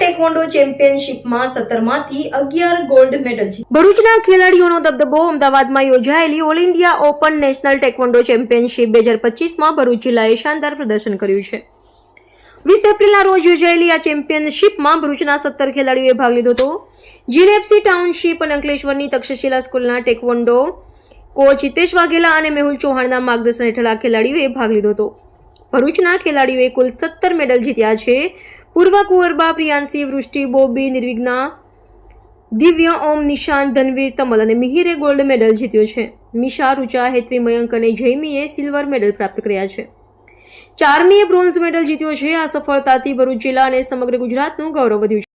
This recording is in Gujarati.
ટેકવોન્ડો ચેમ્પિયનશિપમાં સત્તરમાંથી અગિયાર ગોલ્ડ મેડલ છે ભરૂચના ખેલાડીઓનો દબદબો અમદાવાદમાં યોજાયેલી all India open national taekwondo championship બે હજાર પચીસમાં ભરૂચ જિલ્લાએ શાનદાર પ્રદર્શન કર્યું છે. વીસ એપ્રિલના રોજ યોજાયેલી આ ચેમ્પિયનશિપમાં ભરૂચના સત્તર ખેલાડીઓએ ભાગ લીધો હતો. જીલેફસી ટાઉનશીપ અને અંકલેશ્વરની તક્ષશિલા સ્કૂલના ટેકવોન્ડો કોચ હિતેશ વાઘેલા અને મેહુલ ચૌહાણના માર્ગદર્શન હેઠળ આ ખેલાડીઓએ ભાગ લીધો હતો. ભરૂચના ખેલાડીઓએ કુલ સત્તર મેડલ જીત્યા છે. પૂર્વ કુંવરબા પ્રિયાંશી, વૃષ્ટિ બોબી, નિર્વિઘ્ના, દિવ્ય ઓમ નિશાંત ધનવીર, તમલ અને મિહિરે ગોલ્ડ મેડલ જીત્યો છે. મિશા રુચા હેતવી, મયંક અને જૈમીએ સિલ્વર મેડલ પ્રાપ્ત કર્યા છે. ચારમીએ બ્રોન્ઝ મેડલ જીત્યો છે. આ સફળતાથી ભરૂચ જિલ્લા અને સમગ્ર ગુજરાતનું ગૌરવ વધ્યું છે.